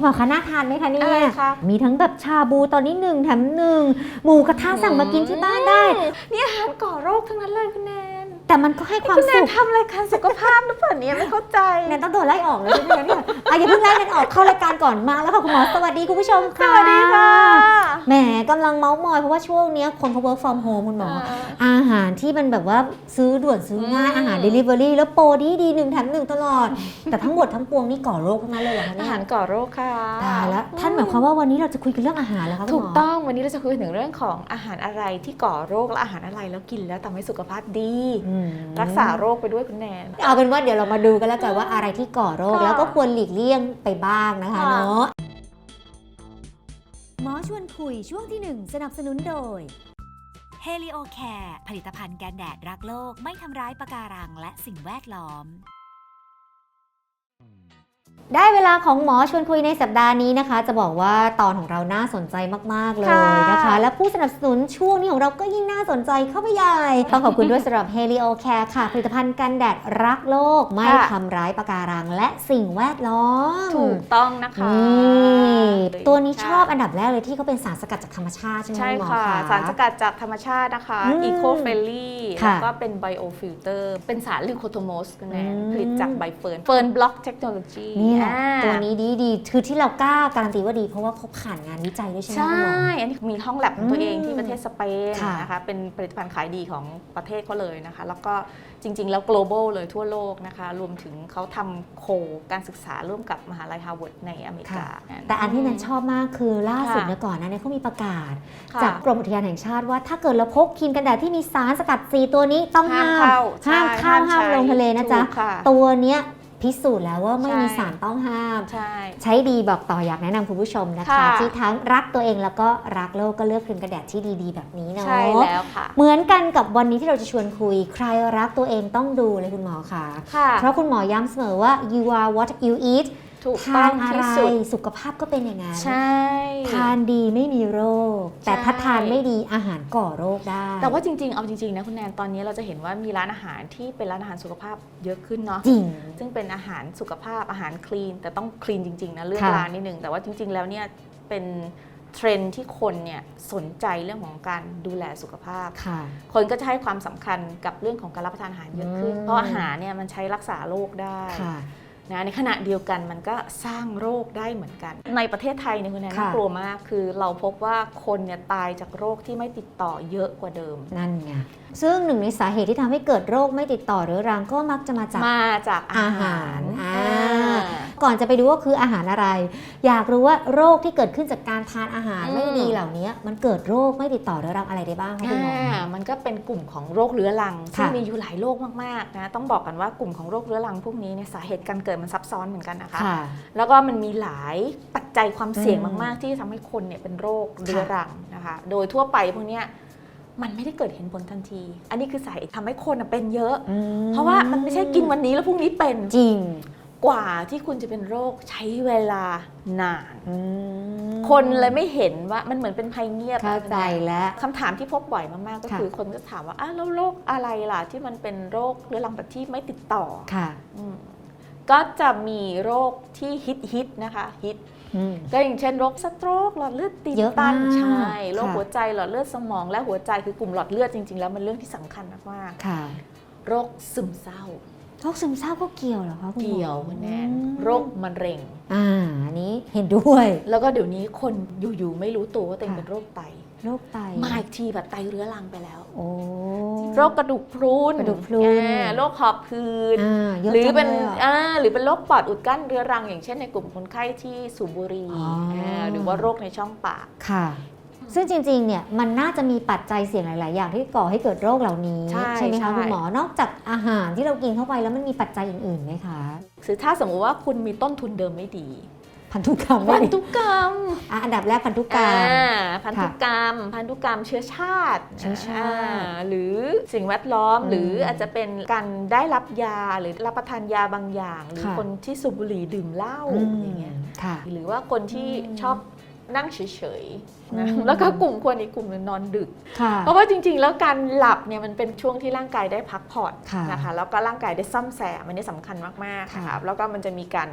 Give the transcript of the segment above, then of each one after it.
คุณหมอคะน่าทานไหมคะเนี่อะไรยคะ มีทั้งแบบชาบูตอนนี้หนึ่งแถมหนึ่งหมูกระทะสั่งมากินที่บ้านได้ นี่อาหารก่อโรคทั้งนั้นเลยคุณแนนแต่มันก็ให้ความคุณแนสุนขทำรายการสุขภาพหรือเปล่าเนี่ยไม่เข้าใจ แนนต้องโดนไล่ออกเลยใช่ไหมเนี่ยอะอย่าเพิ่งไล่แนนออกเข้ารายการก่อนมาแล้วค่ะคุณหมอสวัสดีคุณผู้ชมสค่ะ วัสดีค่ะ แหมกำลังเมาส์มอยเพราะว่าช่วงเนี้ยคนเขา work from home คุณหมออ่าอาหารที่มันแบบว่าซื้อด่วนซื้อง่าย อืม อาหาร delivery แล้วโปรดีดีๆหนึ่งแถมหนึ่งตลอด แต่ทั้งหมดทั้งปวงนี่ก่อโรคทั้งนั้นเลยเหรอคะอาเนี่ยหารก่อโรคค่ะตายแล้วท่านหมายความว่าวันนี้เราจะคุยกันเรื่องอาหารแล้วคะคุณถูหกมอต้องวันนี้เราจะคุยถึงเรื่องของอาหารอะไรที่ก่อโรคและอาหารอะไรแล้วกินแล้วทำให้สุขภาพดี อืมรักษาโรคไปด้วยคุณแนน เอาเป็นว่าเดี๋ยวเรามาดูกันแล้วกันว่าอะไรที่ก่อโรคค่ะแล้วก็ควรหลีกเลี่ยงไปบ้างนะคะค่ะ เนาะ หมอชวนคุยช่วงที่ 1 สนับสนุนโดย Helio Care ผลิตภัณฑ์กันแดดรักโลกไม่ทำร้ายปะการังและสิ่งแวดล้อม ได้เวลาของหมอชวนคุยในสัปดาห์นี้นะคะ จะบอกว่าตอนของเราน่าสนใจมาก ๆ เลยค่ะนะคะ และผู้สนับสนุนช่วงนี้ของเราก็ยิ่งน่าสนใจเข้าไปใหญ่ต้องขอบคุณด้วยสำหรับ Helio Care ค่ะ ผลิตภัณฑ์กันแดดรักโลก ไม่ทำร้ายปะการังและสิ่งแวดล้อม ถูกต้องนะคะนี่ตัวนี้ค่ะชอบอันดับแรกเลยที่เขาเป็นสารสกัดจากธรรมชาติใช่ไหมใช่ณหมอค่ะสารสกัดจากธรรมชาตินะคะอืม Eco Friendly ค่ะแล้วก็เป็น Bio Filter เป็นสารลิโคโทโมสคุณแนนอืมผลิตจากใบเฟิร์นเฟิร์นบล็อกเทคโนโลยีนี่แหละตัวนี้ดีดีๆคือที่เรากล้าการันตีว่าดี เพราะว่าเขาผ่านงานวิจัยด้วยใช่ไหมใช่ คุณหมอ อันนี้มีห้องแลบของตัวเองอืมที่ประเทศสเปนค่ะ นะคะ เป็นผลิตภัณฑ์ขายดีของประเทศเขาเลยนะคะ แล้วก็จริง ๆ แล้ว global เลยทั่วโลกนะคะ รวมถึงเขาทำโคการศึกษาร่วมกับมหาลัยฮาร์วาร์ดในอเมริกา แต่อันที่นันชอบมากคือล่าสุดค่ะ เนี่ยก่อนหนะเนี่ยเขามีประกาศ ค่ะจากกรมอุทยานแห่งชาติว่าถ้าเกิดเราพกครีมกันแดดที่มีสารสกัด 4 ตัวนี้ต้องห้ามเข้าห้ามใช่เข้าห้ามใช้ลงทะเลนะจ๊ะ ถูกค่ะตัวเนี้ย พิสูจน์แล้วว่าไม่ใช่มีสารต้องห้าม ใช่ ใช้ดีบอกต่ออยากแนะนำคุณผู้ชมนะคะ ค่ะ ที่ทั้งรักตัวเองแล้วก็รักโลกก็เลือกครีมกันแดดที่ดีๆ แบบนี้เนาะ ใช่แล้วค่ะ เหมือนกันกับวันนี้ที่เราจะชวนคุย ใครรักตัวเองต้องดูเลยคุณหมอค่ะ ค่ะ เพราะคุณหมอย้ำเสมอว่า you are what you eat ถูกทาต้อนงอะที่ไรสุด สุขภาพก็เป็นอย่างนั้นใช่ ทานดีไม่มีโรค แต่ถ้าใช่ทานไม่ดีอาหารก่อโรคได้แต่ว่าจริง ๆ เอาจริง ๆ นะคุณแนน ตอนนี้เราจะเห็นว่ามีร้านอาหารที่เป็นร้านอาหารสุขภาพเยอะขึ้นเนาะ จริง ซึ่งเป็นอาหารสุขภาพอาหารคลีน แต่ต้องคลีนจริง ๆ นะ เลือกค่ะ ร้านนิดนึง แต่ว่าจริง ๆ แล้วเนี่ยเป็นเทรนด์ที่คนเนี่ยสนใจเรื่องของการดูแลสุขภาพ ค่ะ คนก็จะให้ความสำคัญกับเรื่องของการรับประทานอาหารเยอะขึ้น อืม เพราะอาหารเนี่ยมันใช้รักษาโรคได้ ค่ะ นะในขณะเดียวกันมันก็สร้างโรคได้เหมือนกัน ในประเทศไทยเนี่ยคุณแนนค่ะน่ากลัวมาก คือเราพบว่าคนเนี่ยตายจากโรคที่ไม่ติดต่อเยอะกว่าเดิม นั่นไง ซึ่งหนึ่งในสาเหตุที่ทำให้เกิดโรคไม่ติดต่อเรื้อรังก็มักจะมาจากมาจากอาอาหาหารรอ่าอ่าก่อนจะไปดูว่าคืออาหารอะไร อยากรู้ว่าโรคที่เกิดขึ้นจากการทานอาหารอืมไม่ดีเหล่านี้มันเกิดโรคไม่ติดต่อเรื้อรังอะไรได้บ้างคะคุณหมออ่ามันก็เป็นกลุ่มของโรคเรื้อรังซึ่งค่ะมีอยู่หลายโรคมากๆนะต้องบอกกันว่ากลุ่มของโรคเรื้อรังพวกนี้เนี่ยสาเหตุการเกิดมันซับซ้อนเหมือนกันนะคะค่ะแล้วก็มันมีหลายปัจจัยความเสี่ยงอืมมาก ๆ ที่ทำให้คนเนี่ยเป็นโรคเรื้อรังนะคะ โดยทั่วไปพวกเนี้ย มันไม่ได้เกิดเห็นผลทันที อันนี้คือสาเหตุทำให้คนน่ะเป็นเยอะอืมเพราะว่ามันไม่ใช่กินวันนี้แล้วพรุ่งนี้เป็นจริง กว่าที่คุณจะเป็นโรคใช้เวลานานอืมคนเลยไม่เห็นว่ามันเหมือนเป็นภัยเงียบเข้าใจแล้วคำถามที่พบบ่อยมากๆ ก็ค่ะคือคนก็ถามว่าอ้าวแล้วโรคอะไรล่ะ ที่มันเป็นโรคเรื้อรังแบบที่ไม่ติดต่อค่ะอืมก็จะมีโรคที่ฮิตฮิตๆนะคะฮิตอืม ก็อย่างเช่นโรคสโตรกหลอดเลือดตีบเยอะตันมากใช่โรคค่ะหัวใจหลอดเลือดสมอง และหัวใจคือกลุ่มหลอดเลือดจริง ๆ แล้วมันเรื่องที่สำคัญมากค่ะๆโรคซึมเศร้าโรคซึมเศร้าก็เกี่ยวเหรอคะคุณหมอเกี่ยวคุณแนนอืมโรคมะเร็ง อ่าอันนี้เห็นด้วย แล้วก็เดี๋ยวนี้คนอยู่ๆไม่รู้ตัวว่าตัวเองค่ะเป็นโรคไต โรคไตมาอีกทีแบบไตเรื้อรังไปแล้ว โอ้ โรคกระดูกพรุนกระดูกพรุนอ่าโรคหอบหืดอ่าเยอะหรือเป็นจังลยะอ่าหรือเป็นโรคปอดอุดกั้นเรื้อรัง อย่างเช่นในกลุ่มคนไข้ที่สูบบุหรี่อ๋ออ่าหรือว่าโรคในช่องปาก ค่ะ ซึ่งจริงๆ เนี่ยมันน่าจะมีปัจจัยเสี่ยงหลาย ๆ อย่างที่ก่อให้เกิดโรคเหล่านี้ใช่ไหมใช่ คะคุณหมอ นอกจากอาหารที่เรากินเข้าไปแล้วมันมีปัจจัยอื่นๆไหมคะ คือถ้าสมมติว่าคุณมีต้นทุนเดิมไม่ดี พันธุกรรมพันไม่ดีธุกรรมอะอันดับแรกพันธุกรรมอ่าพันธุกรรม พันธุกรรมเชื้อชาติเชื้อชาติอ่หรือสิ่งแวดล้อมอืมหรืออาจจะเป็นการได้รับยาหรือรับประทานยาบางอย่าง หรือค่ะคนที่สูบบุหรี่ดื่มเหล้าอืมอย่างเงี้ยค่ะหรือว่าคนที่ชอบนั่งเฉยๆนะอืมแล้วก็กลุ่มคนอีกกลุ่มหนึงนอนดึกค่ะเพราะว่าจริงๆ แล้วการหลับเนี่ยมันเป็นช่วงที่ร่างกายได้พักผ่อนค่ะนะคะแล้วก็ร่างกายได้ซ่อมแซมมันนี่สำคัญมากๆค่ะนะคะแล้วก็มันจะมีการ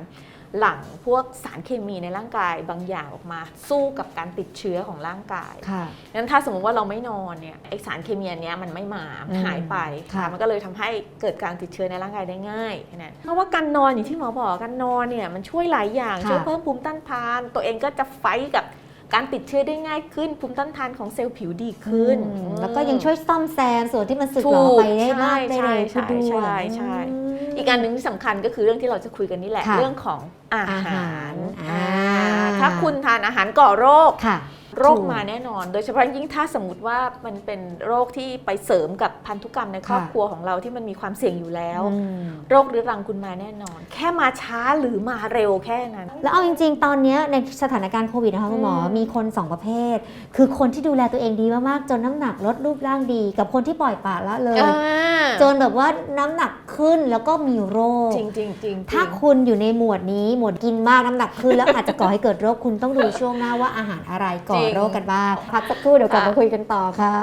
หลั่งพวกสารเคมีในร่างกายบางอย่างออกมา สู้กับการติดเชื้อของร่างกายค่ะงั้นถ้าสมมติว่าเราไม่นอนเนี่ยไอสารเคมีอันเนี้ยมันไม่มามันอืมหายไปค่ะมันก็เลยทำให้เกิดการติดเชื้อในร่างกายได้ง่ายนะเพราะว่าการนอนอย่างที่หมอบอกการนอนเนี่ยมันช่วยหลายอย่างค่ะช่วยเพิ่มภูมิต้านทาน ตัวเองก็จะไฟท์กับการติดเชื้อได้ง่ายขึ้นภูมิต้านทานของเซลล์ผิวดีขึ้นอืมอืมแล้วก็ยังช่วยซ่อมแซมส่วนที่มันสึกถูหกรอไปได้มากได้ใช่เร็วใช่ขึ้นด้วยใช่ใช่ม อีกอันหนึ่งที่สำคัญก็คือเรื่องที่เราจะคุยกันนี่แหละ ค่ะเรื่องของอาอาหาหารรอ่า อ่าถ้าคุณทานอาหารก่อโรค ค่ะ โรคมาแน่นอน โดยเฉพาะยิ่งถ้าสมมติว่ามันเป็นโรคที่ไปเสริมกับพันธุกรรมในครอบค่ะครัวของเราที่มันมีความเสี่ยงอยู่แล้วอืมโรคเรื้อรังคุณมาแน่นอน แค่มาช้าหรือมาเร็วแค่นั้น แล้วเอาจริง ๆ ตอนเนี้ยในสถานการณ์โควิดนะคะคุณหมออืมมีคนสองประเภท คือคนที่ดูแลตัวเองดีมากๆจนน้ำหนักลดรูปร่างดี กับคนที่ปล่อยปละละเลยอ่าจนแบบว่าน้ำหนักขึ้นแล้วก็มีโรคจริงจริงจริงถ้าคุณอยู่ในหมวดนี้หมวดกินมากน้ำหนักขึ้นแล้วอาจจะก่อให้เกิดโรคคุณต้องดูช่วงหน้าว่าอาหารอะไรก่อโรคกันบ้างพักสักครู่เดี๋ยวกลับมาคุยกันต่อค่ะ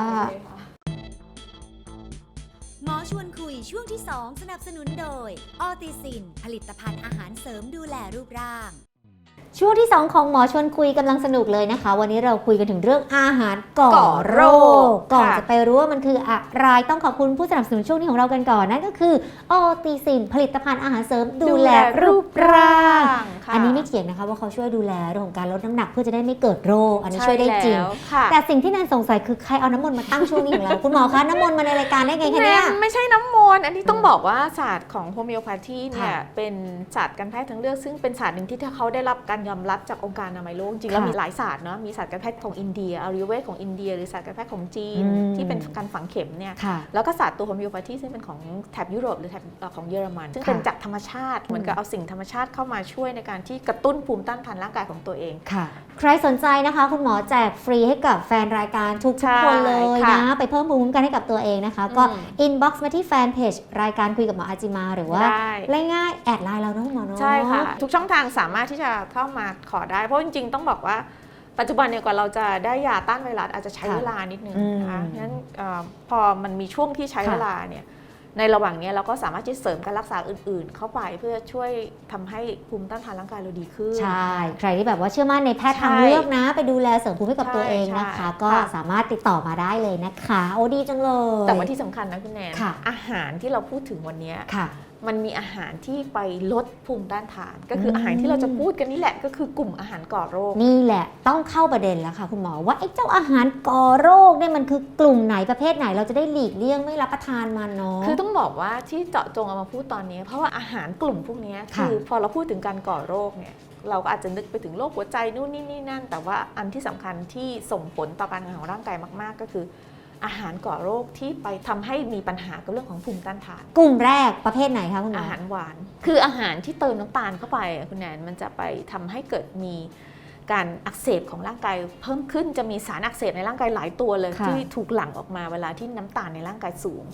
หมอชวนคุยช่วงที่ 2 สนับสนุนโดย ออติซิน ผลิตภัณฑ์อาหารเสริมดูแลรูปร่าง ช่วงที่ 2 ของหมอชวนคุยกำลังสนุกเลยนะคะ วันนี้เราคุยกันถึงเรื่องอาหารก่อก่อโรโรคคก่อนค่ะจะไปรู้ว่ามันคืออะไรต้องขอบคุณผู้สนับสนุนช่วงนี้ของเรากันก่อนนั่นก็คือออติซินผลิตภัณฑ์อาหารเสริมดูแลรูปร่างค่ะอันนี้ไม่เขียนนะคะว่าเขาช่วยดูแลเรื่องของการลดน้ำหนักเพื่อจะได้ไม่เกิดโรค อันนี้ช่วยได้จริงใแล้วค่ะแต่สิ่งที่แนนสงสัยคือใครเอาน้ำมนต์มาตั้งช่วงนี้ของเราคุณหมอคะน้ำมนต์มาในรายการได้ไงคะเนี่ยแม่ไม่ใช่น้ำมนต์อันนี้ต้องบอกว่าศาสตร์ของโฮมิโอพาธีเนี่ยค่ะเป็นศาสตร์การแพทย์ทางเลือกซึ่งเป็นศาสตร์หนึ่งที่ถ้าเขาได้รับการยอมรับจากองค์การอนามัยโลกจริงๆแล้วค่ะมีหลายศาสตร์เนาะมีศาสตร์การแพทย์ของอินเดียอายุรเวทของอินเดีย หรือศาสตร์การแพทย์ของจีนอืมที่เป็นการฝังเข็มเนี่ยค่ะแล้วก็ศาสตร์ตัวโฮมิโอพาธีซึ่งเป็นของแถบยุโรปหรือแถบเอ่อของเยอรมัน ซึ่งค่ะเป็นจากธรรมชาติเหมือนกับเอาสิ่งธรรมชาติเข้ามาช่วยในการที่กระตุ้นภูมิต้านทานร่างกายของตัวเองค่ะ ใครสนใจนะคะ คุณหมอแจกฟรีให้กับแฟนรายการทุกใช่ๆคนเลยค่ะนะไปเพิ่มภูมิคุ้มกันให้กับตัวเองนะคะ ก็อืม inbox มาที่แฟนเพจรายการคุยกับหมออาจิมา หรือว่าได้ง่ายๆแอดไลน์เราเนาะคุณหมอเนาะใช่ค่ะทุกช่องทางสามารถที่จะเข้ามาขอได้ เพราะจริงๆ ต้องบอกว่าปัจจุบันเนี่ยกว่าเราจะได้ยาต้านไวรัสอาจจะใช้ค่ะเวลานิดนึงอืมนะคะงั้นเอ่อพอมันมีช่วงที่ใช้ค่ะเวลาเนี่ยในระหว่างเนี้ยเราก็สามารถที่จะเสริมการรักษาอื่น ๆ เข้าไปเพื่อช่วยทำให้ภูมิต้านทานร่างกายเราดีขึ้น ใช่ ใครที่แบบว่าเชื่อมั่นในแพทย์ใช่ทางเลือกนะ ไปดูแลเสริมภูมิให้กับตัวเองนะคะใช่ก็ค่ะสามารถติดต่อมาได้เลยนะคะ โอ้ดีจังเลย แต่ว่าที่สำคัญนะคุณแนนค่ะอาหารที่เราพูดถึงวันเนี้ยค่ะ มันมีอาหารที่ไปลดภูมิต้านทาน ก็คือมอาหารที่เราจะพูดกันนี่แหละ ก็คือกลุ่มอาหารก่อโรค นี่แหละต้องเข้าประเด็นแล้วค่ะคุณหมอว่าไอ้เจ้าอาหารก่อโรคเนี่ยมันคือกลุ่มไหนประเภทไหนเราจะได้หลีกเลี่ยงไม่รับประทานมันเนาะคือต้องบอกว่าที่เจาะจงเอามาพูดตอนนี้ เพราะว่าอาหารกลุ่มพวกนี้ค่ะคือพอเราพูดถึงการก่อโรคเนี่ยเราก็อาจจะนึกไปถึงโรคหัวใจนู่นนี่นี่นั่น แต่ว่าอันที่สำคัญที่ส่งผลต่อการทำงานของร่างกายมาก ๆ ก็คือ อาหารก่อโรคที่ไปทำให้มีปัญหากับเรื่องของภูมิต้านทาน กลุ่มแรกประเภทไหนคะคุณหมออาหารหวาน คืออาหารที่เติมน้ำตาลเข้าไปอะคุณแนนมันจะไปทำให้เกิดมีการอักเสบของร่างกายเพิ่มขึ้นจะมีสารอักเสบในร่างกายหลายตัวเลยค่ะที่ถูกหลั่งออกมาเวลาที่น้ำตาลในร่างกายสูง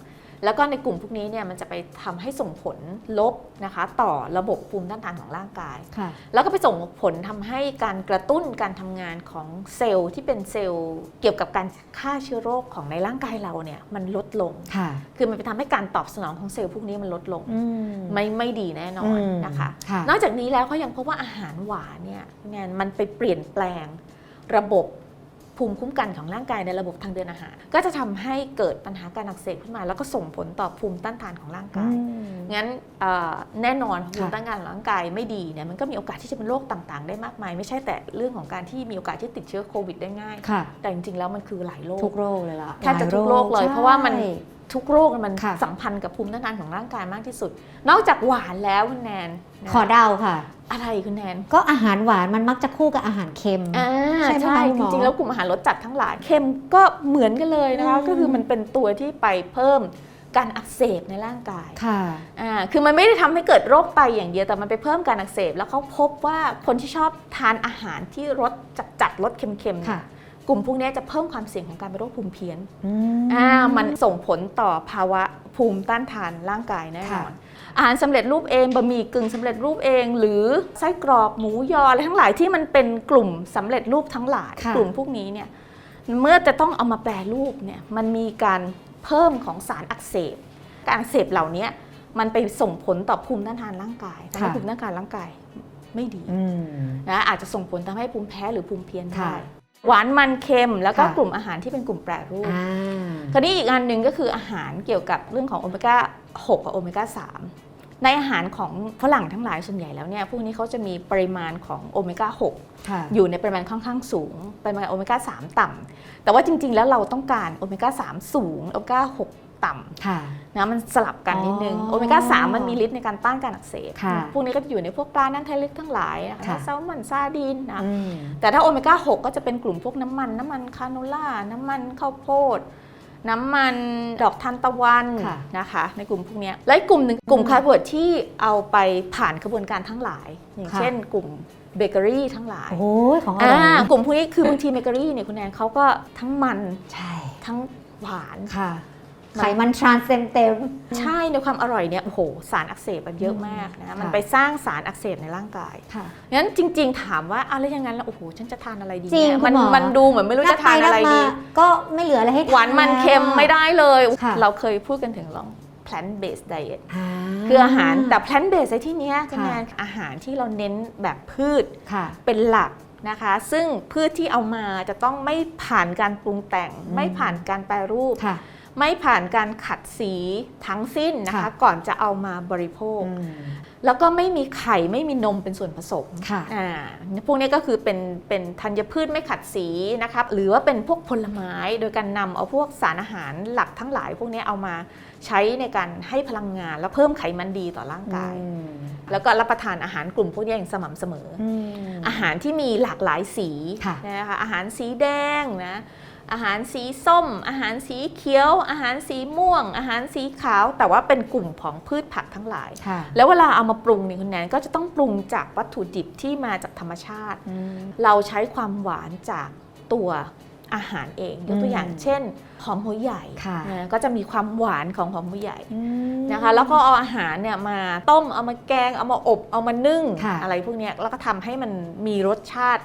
แล้วก็ในกลุ่มพวกนี้เนี่ยมันจะไปทำให้ส่งผลลบนะคะต่อระบบภูมิต้านทานของร่างกายค่ะแล้วก็ไปส่งผลทำให้การกระตุ้นการทำงานของเซลล์ที่เป็นเซลล์เกี่ยวกับการฆ่าเชื้อโรคของในร่างกายเราเนี่ยมันลดลงค่ะคือมันไปทำให้การตอบสนองของเซลล์พวกนี้มันลดลงอืมไม่ไม่ดีแน่นอนอืมนะคะค่ะนอกจากนี้แล้วเขายังพบว่าอาหารหวานเนี่ยงานมันไปเปลี่ยนแปลงระบบ ภูมิคุ้มกันของร่างกายในระบบทางเดินอาหาร ก็จะทำให้เกิดปัญหาการอักเสบขึ้นมา แล้วก็ส่งผลต่อภูมิต้านทานของร่างกาย งั้นเอ่อแน่นอนภูมิต้านทานของร่างกายไม่ดีเนี่ยมันก็มีโอกาสที่จะเป็นโรคต่างๆ ได้มากมาย ไม่ใช่แต่เรื่องของการที่มีโอกาสที่ติดเชื้อโควิดได้ง่ายค่ะแต่จริงๆแล้วมันคือหลายโรคทุกโรคเลยล่ะแทบจะทุกโรคเลยใช่เพราะว่ามัน ทุกโรคมันค่ะสัมพันธ์กับภูมิต้านทานของร่างกายมากที่สุด นอกจากหวานแล้วคุณแนนนะขอเดาค่ะ อะไรคุณแนน ก็อาหารหวานมันมักจะคู่กับอาหารเค็มอ่าใช่ไหมใช่คะคุณหจมอริงๆแล้วกลุ่มอาหารรสจัดทั้งหลายเค็มก็เหมือนกันเลยนะคะอืมก็คือมันเป็นตัวที่ไปเพิ่มการอักเสบในร่างกาย ค่ะ อ่า คือมันไม่ได้ทำให้เกิดโรคไตอย่างเดียว แต่มันไปเพิ่มการอักเสบ แล้วเขาพบว่าคนที่ชอบทานอาหารที่รสจัดๆ รสเค็มๆค่ะ กลุ่มพวกนี้จะเพิ่มความเสี่ยงของการเป็นโรคภูมิเพี้ยนอืมอ่ามันส่งผลต่อภาวะภูมิต้านทานร่างกายแน่นค่ะอนอาหารสำเร็จรูปเองบะหมี่กึ่งสำเร็จรูปเอง หรือไส้กรอกหมูยออะไรทั้งหลายที่มันเป็นกลุ่มสำเร็จรูปทั้งหลายค่ะกลุ่มพวกนี้เนี่ยเมื่อจะต้องเอามาแปรรูปเนี่ยมันมีการเพิ่มของสารอักเสบ การอักเสบเหล่านี้มันไปส่งผลต่อภูมิต้านทานร่างกายทำให้ค่ะภูมิต้านทานร่างกายไม่ดีอืมนะอาจจะส่งผลทำให้ภูมิแพ้หรือภูมิเพี้ยนค่ะได้ หวานมันเค็มแล้วก็ค่ะ กลุ่มอาหารที่เป็นกลุ่มแปรรูปอ่า คราวนี้อีกอันหนึ่งก็คืออาหารเกี่ยวกับเรื่องของโอเมก้า6กับโอเมก้า3ในอาหารของฝรั่งทั้งหลายส่วนใหญ่แล้วเนี่ยพวกนี้เขาจะมีปริมาณของโอเมก้าค่ะ6อยู่ในปริมาณค่อนข้างสูงปริมาณโอเมก้า3 ต่ำแต่ว่าจริง ๆ แล้วเราต้องการโอเมก้า3 สูงโอเมก้า6 ต่ำค่ะนะมันสลับกันนิดนึงอ๋อโอเมก้า3มันมีฤทธิ์ในการต้านการอักเสบค่ะพวกนี้ก็จะอยู่ในพวกปลาน้ำทะเลลึกทั้งหลายนะคะค่ะแซลมอนซาดีนนะอืมแต่ถ้าโอเมก้า6ก็จะเป็นกลุ่มพวกน้ำมัน น้ำมันคาโนล่าน้ำมันข้าวโพดน้ำมันดอกทานตะวันค่ะนะคะ ในกลุ่มพวกเนี้ยและอีกกลุ่มหนึ่งกลุ่มคาร์โบไฮเดรตที่เอาไปผ่านกระบวนการทั้งหลาย อย่างค่ะเช่น กลุ่มเบเกอรี่ทั้งหลายโอ้ยของอร่อ่าอยกลุ่มพวกนี้คือบางทีเบเกอรี่เนี่ยคุณแอนเขาก็ทั้งมันใช่ทั้งหวานค่ะมัน ไขมันทรานส์เต็มเต็ม ใช่ในความอร่อยเนี่ยโอ้โหสารอักเสบมันเยอะมากนะมันค่ะไปสร้างสารอักเสบในร่างกายค่ะงั้นจริง ๆ ถามว่าอะไรอย่างนั้นแล้วโอ้โหฉันจะทานอะไรดีจริงเนี่ยคุมัณหมอ มันดูเหมือนไม่รู้จะทานอะไรดีนับปนับมาก็ไม่เหลืออะไรให้ทานหวานมันเค็มแล้วไม่ได้เลย ค่ะ เราเคยพูดกันถึงลอง plant based diet าคืออาหารแต่ plant based ในที่เนี้ยคุณค่ะแนนอาหารที่เราเน้นแบบพืชค่ะ เป็นหลักนะคะ ซึ่งพืชที่เอามาจะต้องไม่ผ่านการปรุงแต่ง อืม ไม่ผ่านการแปรรูป ค่ะ ไม่ผ่านการขัดสีทั้งสิ้นนะคะค่ะก่อนจะเอามาบริโภคอืมแล้วก็ไม่มีไข่ไม่มีนมเป็นส่วนผสมค่ะอ่าพวกนี้ก็คือเป็นเป็นธัญพืชไม่ขัดสีนะครับหรือว่าเป็นพวกผลไม้โดยการนำเอาพวกสารอาหารหลักทั้งหลาย พวกนี้เอามาใช้ในการให้พลังงาน แล้วเพิ่มไขมันดีต่อร่างกายอืมแล้วก็รับประทานอาหารกลุ่มพวกนี้อย่างสม่ำเสมอออืมอาหารที่มีหลากหลายสีค่ะนะคะอาหารสีแดงนะ อาหารสีส้ม อาหารสีเขียว อาหารสีม่วง อาหารสีขาว แต่ว่าเป็นกลุ่มของพืชผักทั้งหลายค่ะแล้วเวลาเอามาปรุงเนี่ยคุณแนนก็จะต้องปรุงจากวัตถุดิบที่มาจากธรรมชาติอืมเราใช้ความหวานจากตัวอาหารเองยกตัวอย่างอืมเช่นหอมหัวใหญ่ค่ะนะก็จะมีความหวานของหอมหัวใหญ่อืมนะคะ แล้วก็เอาอาหารเนี่ยมาต้มเอามาแกงเอามาอบเอามานึ่งค่ะอะไรพวกเนี้ยแล้วก็ทำให้มันมีรสชาติ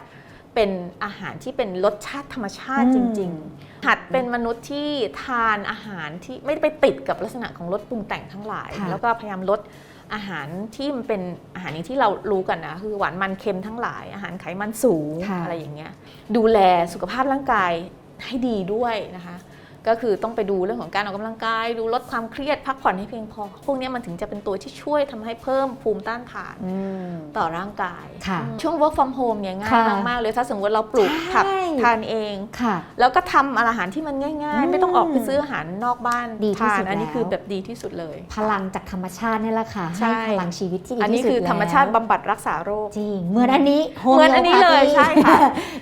เป็นอาหารที่เป็นรสชาติธรรมชาติจริง ๆ หัดเป็นมนุษย์ที่ทานอาหารที่ไม่ได้ไปติดกับลักษณะของรสปรุงแต่งทั้งหลายค่ะแล้วก็พยายามลดอาหารที่มันเป็นอาหารอย่างที่เรารู้กันนะคือหวานมันเค็มทั้งหลาย อาหารไขมันสูงค่ะอะไรอย่างเงี้ยดูแลสุขภาพร่างกายให้ดีด้วยนะคะ ก็คือต้องไปดูเรื่องของการออกกำลังกาย ดูลดความเครียดพักผ่อนให้เพียงพอ พวกเนี้ยมันถึงจะเป็นตัวที่ช่วยทำให้เพิ่มภูมิต้านทานอืมต่อร่างกายค่ะช่วง work from home เนี่ยง่ายค่ะมากๆเลยถ้าสมมติเราปลูกผักใช่ ทานเองค่ะ แล้วก็ทำอาหารที่มันง่ายอืมๆไม่ต้องออกไปซื้ออาหารนอกบ้านดีที่ทาสุนดอันนี้แล้วคือแบบดีที่สุดเลย พลังจากธรรมชาตินี่แหละค่ะใช่ให้พลังชีวิตที่ดีอันนี้ที่สุดคือธรรมชาติแล้วบำบัดรักษาโรคจริงเหมือนอันนี้เหมือนอันนี้เลย Homeopathy ใช่ค่ะ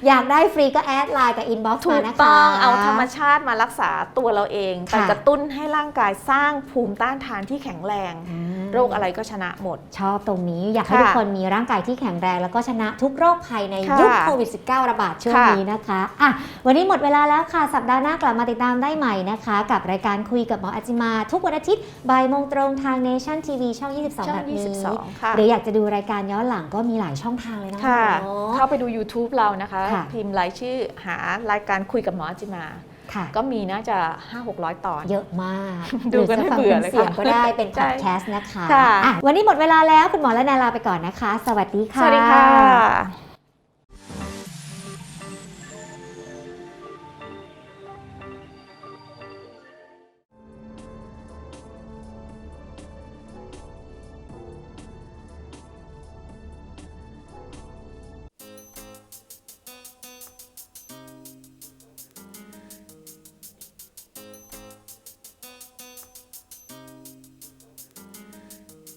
อยากได้ฟรีก็แอดไลน์กับอินบ็อกซ์ถูมากนะคะต้องเอาธรรมชาติมารักษาตัวเราเองค่ะไปกระตุ้นให้ร่างกายสร้างภูมิต้านทานที่แข็งแรงอ่า โรคอะไรก็ชนะหมด ชอบตรงนี้อยากให้ค่ะทุกคนมีร่างกายที่แข็งแรง แล้วก็ชนะทุกโรคภัยในค่ะยุคโควิด -19 ระบาดช่วงค่ะนี้นะคะอะวันนี้หมดเวลาแล้วค่ะ สัปดาห์หน้ากลับมาติดตามได้ใหม่นะคะ กับรายการคุยกับหมออาจิมา ทุกวันอาทิตย์บ่ายโมงตรงทาง Nation TV ช่อง 22ช่องแบบนี้22ค่ะหรืออยากจะดูรายการย้อนหลังก็มีหลายช่องทางเลยนะค่ะหมอเข้าไปดู YouTube เรานะคะค่ะพิมพ์รายชื่อหารายการคุยกับหมอจิมาค่ะ ก็มีน่าจะ 5-600 ตอน เยอะมากดูกันให้เบื่อเลยหรืจะฟังเป็นเสียงก็ค่ะได้เป็นพใช่อดแคสต์นะคะค่ะอะวันนี้หมดเวลาแล้วคุณหมอและนาลาไปก่อนนะคะ สวัสดีสค่ะวัสดีค่ะ